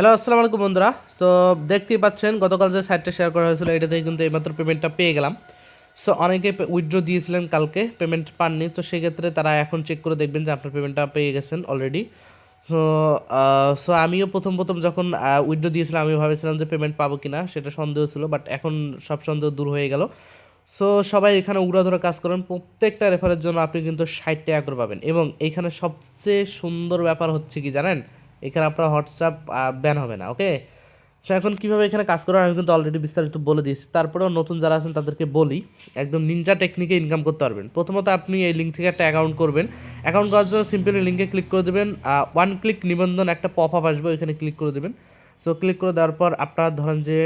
Hello আসসালামু আলাইকুম বন্ধুরা। সো দেখতেই পাচ্ছেন, গতকাল যে সাইটটা শেয়ার করা হয়েছিল এটা থেকে কিন্তু এইমাত্র পেমেন্টটা পেয়ে গেলাম। সো অনেকে উইথড্র দিয়েছিলেন কালকে পেমেন্ট পাননি। তো সেক্ষেত্রে তারা এখন চেক করে দেখবেন যে আপনার পেমেন্টটা পেয়ে গেছেন অলরেডি সো সো আমিও প্রথম প্রথম যখন উইথড্র দিয়েছিলাম, আমি ভাবেছিলাম যে পেমেন্ট পাবো কি না সেটা সন্দেহ ছিল বাট এখন সব সন্দেহ দূর হয়ে গেল। সো সবাই এখানে উগড়া উড়াধরা কাজ করেন। প্রত্যেকটা রেফারের জন্য আপনি কিন্তু ষাট টাকা করে পাবেন। এবং এখানে সবচেয়ে সুন্দর ব্যাপার হচ্ছে কি জানেন? এখানে আপনার হোয়াটসঅ্যাপ ব্যান হবে না ওকে সো এখন কীভাবে এখানে কাজ করার, আমি কিন্তু অলরেডি বিস্তারিত বলে দিয়েছি। তারপরেও নতুন যারা আছেন, তাদেরকে বলি, একদম নিনজা টেকনিকে ইনকাম করতে পারবেন। প্রথমত আপনি এই লিঙ্ক থেকে একটা অ্যাকাউন্ট করবেন। অ্যাকাউন্ট করার জন্য সিম্পলি লিঙ্কে ক্লিক করে দেবেন। ওয়ান ক্লিক নিবন্ধন একটা পপ আপ আসবে, ওইখানে ক্লিক করে দেবেন। সো ক্লিক করে দেওয়ার পর আপনারা ধরেন যে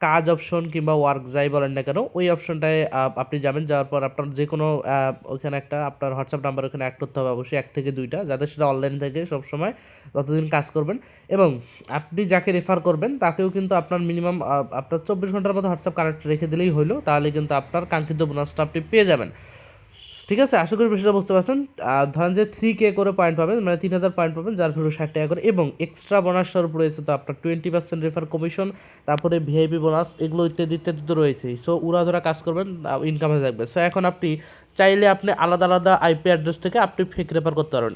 কাজ অপশন কিংবা ওয়ার্ক যাই বলেন না কেন, ওই অপশনটায় আপনি যাবেন, যাওয়ার পর আপনার যে কোনো ওইখানে একটা আপনার হোয়াটসঅ্যাপ নাম্বার ওখানে অ্যাড করতে হবে অবশ্যই, এক থেকে দুইটা, যাতে সেটা অনলাইন থেকে সবসময় ততদিন কাজ করবেন। এবং আপনি যাকে রেফার করবেন, তাকেও কিন্তু আপনার মিনিমাম আপনার চব্বিশ ঘণ্টার মতো হোয়াটসঅ্যাপ কানেক্ট রেখে দিলেই হলো তাহলে কিন্তু আপনার কাঙ্ক্ষিত বোনাসটা আপনি পেয়ে যাবেন। ঠিক আছে? আশা করি বিষয়টা বুঝতে পারছেন। ধরেন যে থ্রি কে করে পয়েন্ট পাবেন মানে তিন হাজার পয়েন্ট পাবেন, যার ভিডিও ষাট টাকা করে এবং এক্সট্রা বোনাস স্বরূপ রয়েছে তো আপনার টোয়েন্টি পার্সেন্ট রেফার কমিশন তারপরে ভিআইপি বোনাস এগুলো ইত্যাদি ইত্যাদি তো রয়েছেই। সো উড়াধরা কাজ করবেন ইনকামে থাকবে। সো এখন আপনি চাইলে আপনি আলাদা আলাদা আইপি অ্যাড্রেস থেকে আপনি ফেক রেফার করতে পারবেন।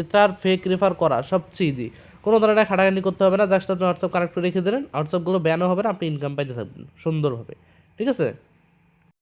এটার ফেক রেফার করা সবচেয়ে ইজি কোনো ধরনের খাটাখাটি করতে হবে না জাস্ট আপনি হোয়াটসঅ্যাপ কানেক্ট করে রেখে দিলেন হোয়াটসঅ্যাপগুলো ব্যানও হবে না, আপনি ইনকাম পাইতে থাকবেন সুন্দরভাবে। ঠিক আছে?